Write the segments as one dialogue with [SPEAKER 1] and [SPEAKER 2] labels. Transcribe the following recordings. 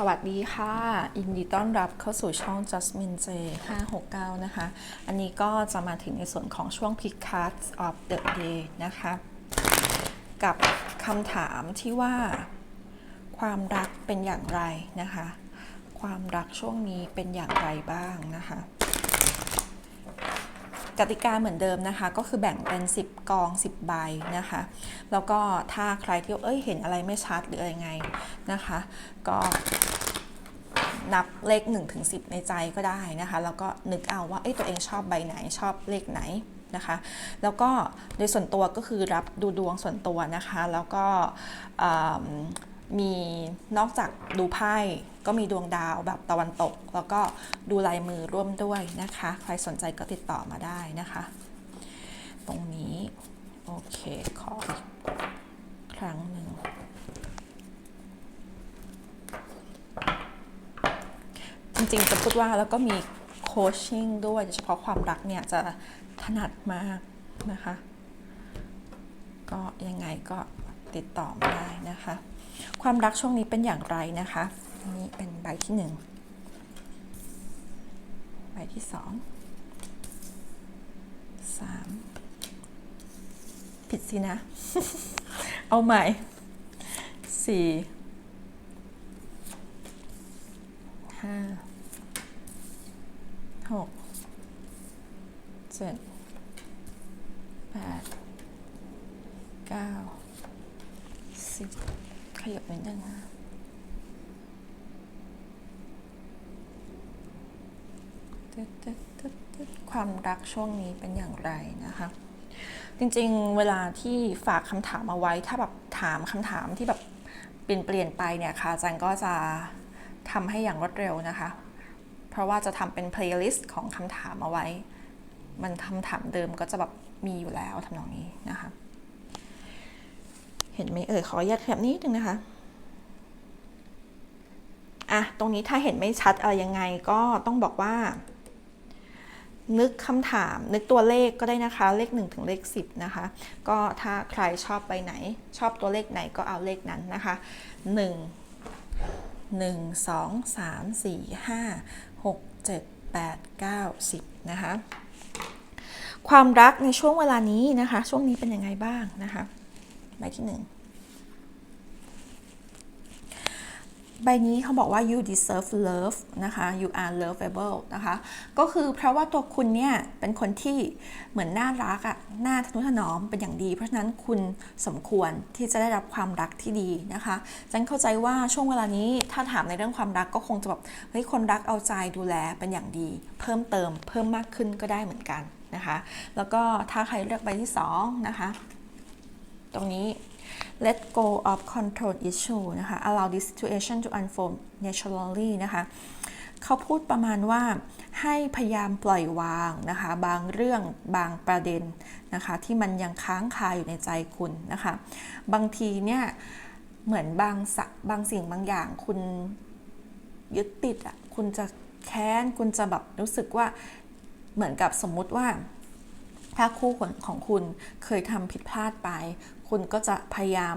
[SPEAKER 1] สวัสดีค่ะยินดีต้อนรับเข้าสู่ช่อง Jasmine J 569 นะคะ อันนี้ก็จะมาถึงในส่วนของช่วง Pick Cards of the Day นะคะ กับคำถามที่ว่า ความรักเป็นอย่างไรนะคะ ความรักช่วงนี้เป็นอย่างไรบ้างนะคะ กติกาเหมือนเดิมนะคะ ก็คือแบ่งเป็น 10 กอง 10 ใบนะคะ แล้วก็ถ้าใครที่เอ้ยเห็นอะไรไม่ชัดหรืออะไรไงนะคะ ก็นับเลข1ถึง10ในใจก็ได้นะคะ แล้วก็นึกเอาว่าเอ้ยตัวเองชอบใบไหนชอบเลขไหนนะคะแล้วก็โดยส่วนตัวก็คือรับดูดวงส่วนตัวนะคะ แล้วก็มี นอกจากดูไพ่ก็มีดวงดาวแบบตะวันตก แล้วก็ดูลายมือร่วมด้วยนะคะ ใครสนใจก็ติดต่อมาได้นะคะ ตรงนี้ โอเค ขอครั้งหนึ่ง จริงๆจะพูดว่าแล้วก็มีโคชชิ่งด้วยเฉพาะความรักเนี่ยจะถนัดมากนะคะ ก็ยังไงก็ติดต่อมาได้นะคะ ความรักช่วงนี้เป็นอย่างไรนะคะนี่เป็นใบที่หนึ่งใบที่สองสามผิดสินะ เอาใหม่สี่ห้าหกเจ็ดแปดเก้าสิบ ยับนิดนึงความรักช่วงนี้เป็นอย่างไรนะคะ จริงๆ เวลาที่ฝากคำถามเอาไว้ ถ้าแบบถามคำถามที่แบบเปลี่ยนเปลี่ยนไปเนี่ยค่ะอาจารย์ก็จะทำให้อย่างรวดเร็วนะคะ เพราะว่าจะทำเป็น playlist ของคำถามเอาไว้ มันคำถามเดิมก็จะแบบมีอยู่แล้วทำนองนี้นะคะ เห็นไหมเอ่ยขออนุญาตขยับนิดนึงนะคะอะตรงนี้ถ้าเห็นไม่ชัดอะไรยังไงก็ต้องบอกว่า นึกคำถาม นึกตัวเลขก็ได้นะคะ เลข 1 ถึงเลข 10 นะคะ ก็ถ้าใครชอบใบไหน ชอบตัวเลขไหนก็เอาเลขนั้นนะคะ 1 1 2 3 4 5 6 7 8 9 10 นะคะ ความรักในช่วงเวลานี้นะคะ ช่วงนี้เป็นยังไงบ้างนะคะ ใบที่หนึ่งใบนี้เขาบอกว่า you deserve love นะคะ you are lovable นะคะ ก็คือเพราะว่าตัวคุณเนี่ย เป็นคนที่เหมือนน่ารักอะน่าทนุถนอมเป็นอย่างดี เพราะฉะนั้นคุณสมควรที่จะได้รับความรักที่ดีนะคะฉันเข้าใจว่าช่วงเวลานี้ถ้าถามในเรื่องความรักก็คงจะแบบเฮ้ยคนรักเอาใจดูแลเป็นอย่างดี เพิ่มเติมเพิ่มมากขึ้นก็ได้เหมือนกันนะคะ แล้วก็ถ้าใครเลือกใบที่สองนะคะ ตรงนี้ let go of control issue นะคะ allow this situation to unfold naturally นะคะเขาพูดประมาณว่าให้พยายามปล่อยวางนะคะ บางเรื่องบางประเด็นนะคะ ที่มันยังค้างคาอยู่ในใจคุณนะคะ บางทีเนี่ยเหมือนบางสะบางสิ่งบางอย่างคุณยึดติดอะคุณจะแค้นคุณจะแบบรู้สึกว่าเหมือนกับสมมุติว่า ถ้าคู่ของคุณเคยทำผิดพลาดไป คุณก็จะพยายาม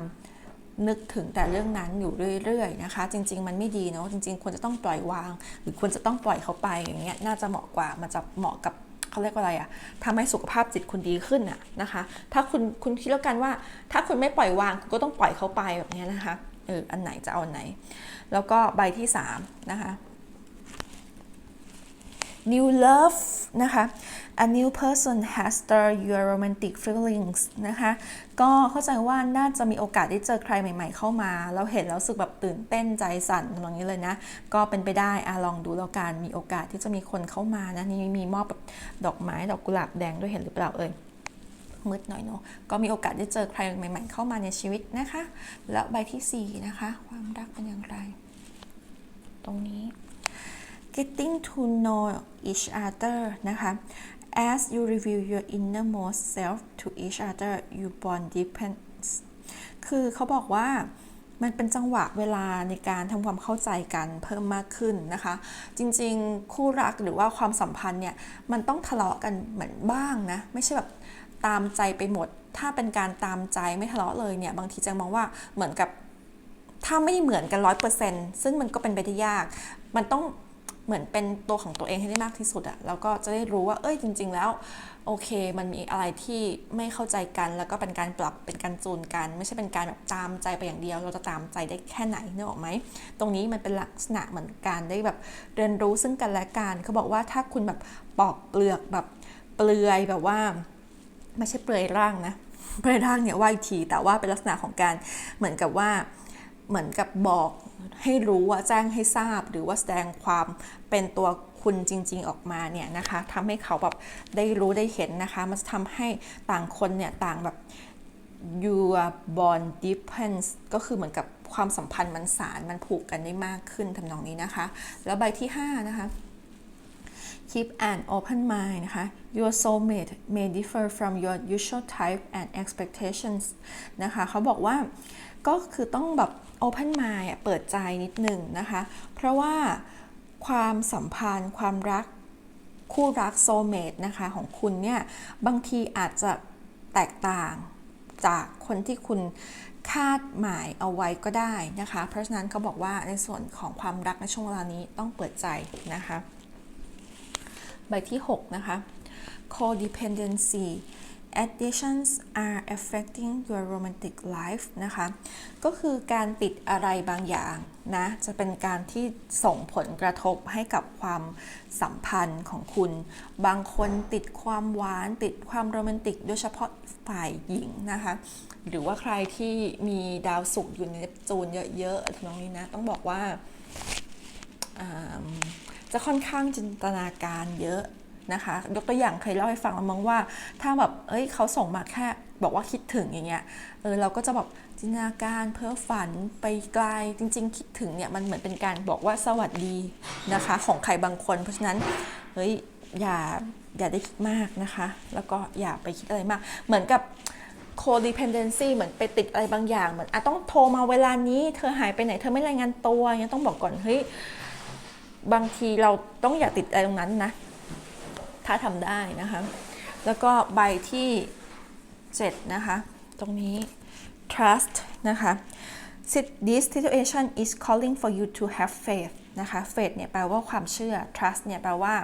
[SPEAKER 1] นึกถึงแต่เรื่องนั้นอยู่เรื่อยๆนะคะ จริง ๆ มันไม่ดีเนาะจริง ๆควรจะต้องปล่อยวาง หรือควรจะต้องปล่อยเขาไปอย่างเงี้ยน่าจะเหมาะกว่ามันจะเหมาะกับเขาเรียกว่าอะไรอะทำให้สุขภาพจิตคุณดีขึ้นอะนะคะ ถ้าคุณคุณคิดแล้วกันว่า ถ้าคุณไม่ปล่อยวางคุณก็ต้องปล่อยเขาไปแบบนี้นะคะเอออันไหนจะเอาอันไหน แล้วก็ใบที่สามนะคะ new love นะคะ a new person has stirred your romantic feelings นะคะ ก็เข้าใจว่าน่าจะมีโอกาสได้เจอใครใหม่ๆเข้ามาแล้วเห็นแล้วรู้สึกแบบตื่นเต้นใจสั่นอย่างนี้เลยนะ ก็เป็นไปได้อะลองดูแล้วกันมีโอกาสที่จะมีคนเข้ามานะ นี่มีมอบแบบดอกไม้ดอกกุหลาบแดงด้วยเห็นหรือเปล่าเอ่ยมืดหน่อยเนาะก็มีโอกาสได้เจอใครใหม่ ๆ เข้ามาในชีวิตนะคะ แล้วใบที่ 4 นะคะ ความรักเป็นอย่างไร ตรงนี้ getting to know each other นะคะ as you reveal your innermost self to each other you bond deepens คือเขาบอกว่ามันเป็นจังหวะเวลาในการทำความเข้าใจกันเพิ่มมากขึ้นนะคะ จริงๆ คู่รักหรือว่าความสัมพันธ์เนี่ย มันต้องทะเลาะกันเหมือนบ้างนะ ไม่ใช่แบบตามใจไปหมด ถ้าเป็นการตามใจไม่ทะเลาะเลยเนี่ย บางทีจะมองว่าเหมือนกับถ้าไม่ได้เหมือนกันร้อยเปอร์เซ็นต์ซึ่งมันก็เป็นไปได้ยาก มันต้อง เหมือนเป็นตัวของตัวเองให้ได้มากที่สุดอะแล้วก็จะได้รู้ว่า เอ้ยจริง ๆ แล้ว โอเค มันมีอะไรที่ไม่เข้าใจกัน แล้วก็เป็นการปรับเป็นการจูนกัน ไม่ใช่เป็นการแบบตามใจไปอย่างเดียว เราจะตามใจได้แค่ไหนเนออกไหมตรงนี้มันเป็นลักษณะเหมือนการได้แบบเรียนรู้ซึ่งกันและกันเขาบอกว่าถ้าคุณแบบปอกเปลือกแบบเปลือยแบบว่า ไม่ใช่เปลือยร่างนะเปลือยร่างเนี่ยว่าอีกทีแต่ว่าเป็นลักษณะของการเหมือนกับว่า เหมือนกับบอกให้รู้ว่าแจ้งให้ทราบ หรือว่าแสดงความเป็นตัวคุณจริง ๆออกมาเนี่ยนะคะทำให้เขาแบบได้รู้ได้เห็นนะคะ มันจะทำให้ต่างคนเนี่ยต่างแบบ your bond depends ก็คือเหมือนกับความสัมพันธ์มันสารมันผูกกันได้มากขึ้นทำนองนี้นะคะ แล้วใบที่ 5 นะคะ keep an open mind นะคะ your soulmate may differ from your usual type and expectations นะคะเขาบอกว่าก็คือต้องแบบ open mind เปิดใจนิดหนึ่งนะคะ เพราะว่าความสัมพันธ์ความรักคู่รักโซเมตนะคะของคุณเนี่ยบางทีอาจจะแตกต่างจากคนที่คุณคาดหมายเอาไว้ก็ได้นะคะ เพราะฉะนั้นเขาบอกว่าในส่วนของความรักในช่วงเวลานี้ต้องเปิดใจนะคะ ใบที่ 6 นะคะ codependency addictions are affecting your romantic life นะคะ ก็คือการติดอะไรบางอย่างนะ จะเป็นการที่ส่งผลกระทบให้กับความสัมพันธ์ของคุณ บางคนติดความหวานติดความโรแมนติก โดยเฉพาะฝ่ายหญิงนะคะ หรือว่าใครที่มีดาวศุกร์อยู่ในเนปจูนเยอะๆทำนองนี้นะ ต้องบอกว่า จะค่อนข้างจินตนาการเยอะนะคะยกตัวอย่างเคยเล่าให้ฟังแล้วมั้งว่า ถ้าแบบเอ้ยเขาส่งมาแค่บอกว่าคิดถึงอย่างเงี้ยเออเราก็จะแบบจินตนาการเพ้อฝันไปไกลจริง ๆ คิดถึงเนี่ยมันเหมือนเป็นการบอกว่าสวัสดีนะคะ ของใครบางคน เพราะฉะนั้นเฮ้ยอย่าอย่าได้คิดมากนะคะ แล้วก็อย่าไปคิดอะไรมาก เหมือนกับ codependency เหมือนไปติดอะไรบางอย่างเหมือนอะต้องโทรมาเวลานี้ เธอหายไปไหนเธอไม่รายงานตัวเงี้ยต้องบอกก่อนเฮ้ย บางทีเราต้องอย่าติดอะไรตรงนั้นนะ ถ้าทำได้นะคะ แล้วก็ใบที่ 7 นะคะ ตรงนี้ trust นะคะ this situation is calling for you to have faith นะคะ faith เนี่ยแปลว่าความเชื่อ trust เนี่ยแปลว่า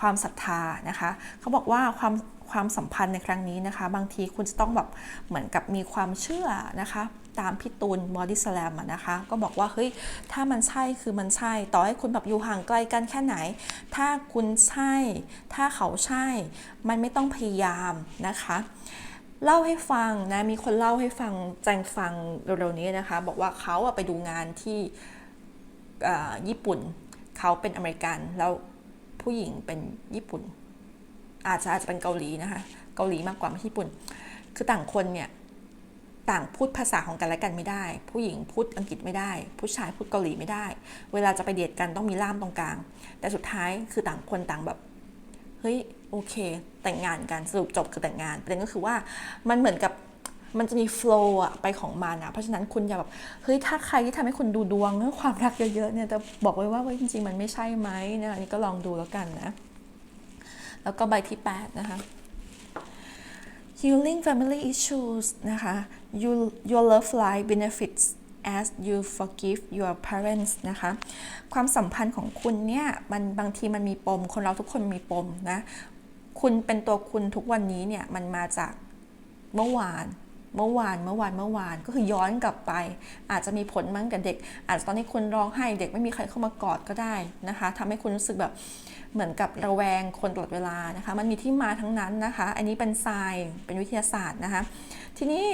[SPEAKER 1] ความศรัทธานะคะ เขาบอกว่าความ ความสัมพันธ์ในครั้งนี้นะคะ บางทีคุณจะต้องแบบเหมือนกับมีความเชื่อนะคะตามพี่ตูนบอดี้สแลมนะคะ ก็บอกว่าเฮ้ยถ้ามันใช่คือมันใช่ ต่อให้คุณแบบอยู่ห่างไกลกันแค่ไหน ถ้าคุณใช่ ถ้าเขาใช่ มันไม่ต้องพยายามนะคะเล่าให้ฟังนะมีคนเล่าให้ฟังแจงฟังเร็วๆนี้นะคะ บอกว่าเขาไปดูงานที่ญี่ปุ่น เขาเป็นอเมริกันแล้วผู้หญิงเป็นญี่ปุ่น อาจจะอาจจะเป็นเกาหลีนะคะ เกาหลีมากกว่าไม่ใช่ญี่ปุ่น คือต่างคนเนี่ยต่างพูดภาษาของกันและกันไม่ได้ ผู้หญิงพูดอังกฤษไม่ได้ ผู้ชายพูดเกาหลีไม่ได้ เวลาจะไปเดทกันต้องมีล่ามตรงกลาง แต่สุดท้ายคือต่างคนต่างแบบ เฮ้ยโอเค แต่งงานกันสรุปจบคือแต่งงานประเด็นก็คือว่ามันเหมือนกับมันจะมีโฟล์อะไปของมันอะเพราะฉะนั้นคุณอย่าแบบเฮ้ยถ้าใครที่ทำให้คุณดูดวงเรื่องความรักเยอะๆเนี่ยจะบอกไว้ว่าจริงๆมันไม่ใช่ไหมนะอันนี้ก็ลองดูแล้วกันนะ แล้วก็ใบที่ 8 นะคะ healing family issues นะคะ you your love life benefits as you forgive your parents นะคะ ความสัมพันธ์ของคุณเนี่ย มันบางทีมันมีปม คนเราทุกคนมีปมนะ คุณเป็นตัวคุณทุกวันนี้เนี่ย มันมาจากเมื่อวาน เมื่อวานเมื่อวานเมื่อวานก็คือย้อนกลับไป อาจจะมีผลมั้งกับเด็ก อาจจะตอนนี้คุณร้องไห้เด็กไม่มีใครเข้ามากอดก็ได้นะคะทำให้คุณรู้สึกแบบเหมือนกับระแวงคนตลอดเวลานะคะ มันมีที่มาทั้งนั้นนะคะ อันนี้เป็นทรายเป็นวิทยาศาสตร์นะคะ ทีนี้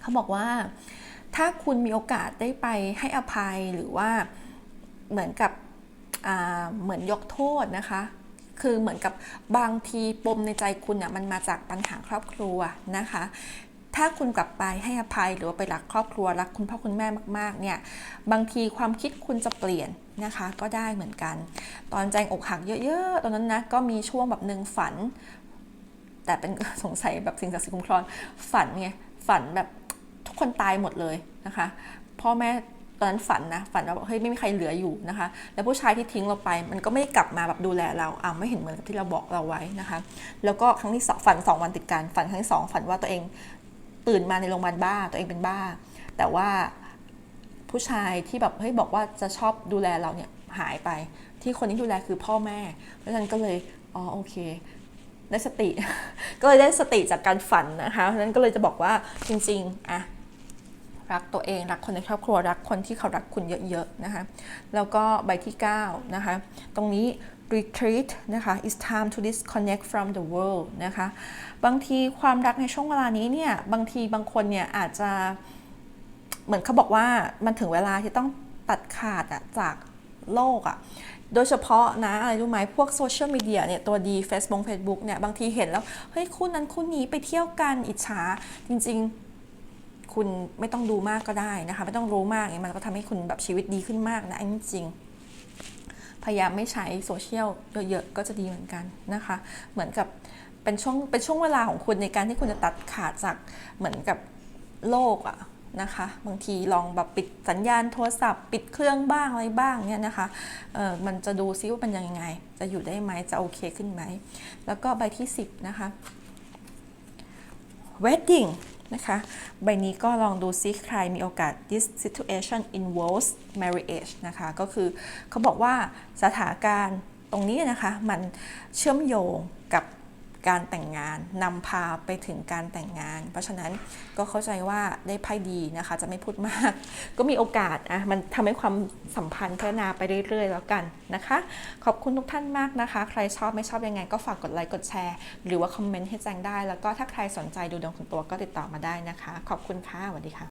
[SPEAKER 1] เขาบอกว่า ถ้าคุณมีโอกาสได้ไปให้อภัยหรือว่าเหมือนกับเหมือนยกโทษนะคะ คือเหมือนกับบางทีปมในใจคุณเนี่ยมันมาจากปัญหาครอบครัวนะคะ ถ้าคุณกลับไปให้อภัยหรือว่าไปรักครอบครัวรักคุณพ่อคุณแม่มากๆเนี่ยบางทีความคิดคุณจะเปลี่ยนนะคะก็ได้เหมือนกัน ตอนแจงอกหักเยอะๆ ตอนนั้นนะก็มีช่วงแบบหนึ่งฝัน แต่เป็นสงสัยแบบสิ่งศักดิ์สิทธิ์คุ้มครองฝันไงฝันแบบทุกคนตายหมดเลยนะคะพ่อแม่ ตอนนั้นฝันนะฝันว่าเฮ้ยไม่มีใครเหลืออยู่นะคะ แล้วผู้ชายที่ทิ้งเราไป มันก็ไม่ได้กลับมาแบบดูแลเราอ่าไม่เห็นเหมือนกับที่เราบอกเราไว้นะคะ แล้วก็ครั้งที่สองฝันสองวันติดกันฝันครั้งที่สองฝันว่าตัวเองตื่นมาในโรงพยาบาลบ้าตัวเองเป็นบ้า แต่ว่าผู้ชายที่แบบเฮ้ยบอกว่าจะชอบดูแลเราเนี่ยหายไป ที่คนที่ดูแลคือพ่อแม่ เพราะฉะนั้นก็เลยอ๋อโอเคได้สติ ก็เลยได้สติจากการฝันนะคะเพราะฉะนั้นก็เลยจะบอกว่าจริงๆอะ รักตัวเอง รักคนในครอบครัวรักคนที่เขารักคุณเยอะๆนะคะแล้วก็ใบที่9นะคะตรงนี้ retreat นะคะ it's time to disconnect from the world นะคะบางทีความรักในช่วงเวลานี้เนี่ยบางทีบางคนเนี่ยอาจจะเหมือนเขาบอกว่ามันถึงเวลาที่ต้องตัดขาดอะจากโลกอะโดยเฉพาะนะอะไรรู้ไหมพวกโซเชียลมีเดียเนี่ยตัวดี Facebook Facebook เนี่ยบางทีเห็นแล้ว เฮ้ย คู่นั้นคู่นี้ไปเที่ยวกันอิจฉาจริง ๆ คุณไม่ต้องดูมากก็ได้นะคะ ไม่ต้องรู้มากเนี่ยมันก็ทำให้คุณแบบชีวิตดีขึ้นมากนะอันนี้จริง พยายามไม่ใช้โซเชียลเยอะๆก็จะดีเหมือนกันนะคะ เหมือนกับเป็นช่วงเป็นช่วงเวลาของคุณในการที่คุณจะตัดขาดจากเหมือนกับโลกอะนะคะบางทีลองแบบปิดสัญญาณโทรศัพท์ ปิดเครื่องบ้างอะไรบ้างเนี่ยนะคะเออมันจะดูซิว่าเป็นยังไง จะอยู่ได้ไหมจะโอเคขึ้นไหม แล้วก็ใบที่ 10 นะคะ wedding นะคะ ใบนี้ก็ลองดูซิใครมีโอกาส this situation involves marriage นะคะ ก็คือเขาบอกว่าสถานการณ์ตรงนี้นะคะ มันเชื่อมโยงกับ การแต่งงานนำพาไปถึงการแต่งงาน เพราะฉะนั้นก็เข้าใจว่าได้ไพ่ดีนะคะ จะไม่พูดมาก ก็มีโอกาสอะมันทำให้ความสัมพันธ์พัฒนาไปเรื่อยๆ แล้วกันนะคะ ขอบคุณทุกท่านมากนะคะ ใครชอบไม่ชอบยังไง ก็ฝากกดไลค์กดแชร์ หรือว่าคอมเมนต์ให้แจ้งได้ แล้วก็ถ้าใครสนใจดูดวงส่วนตัวก็ติดต่อมาได้นะคะ ขอบคุณค่ะสวัสดีค่ะ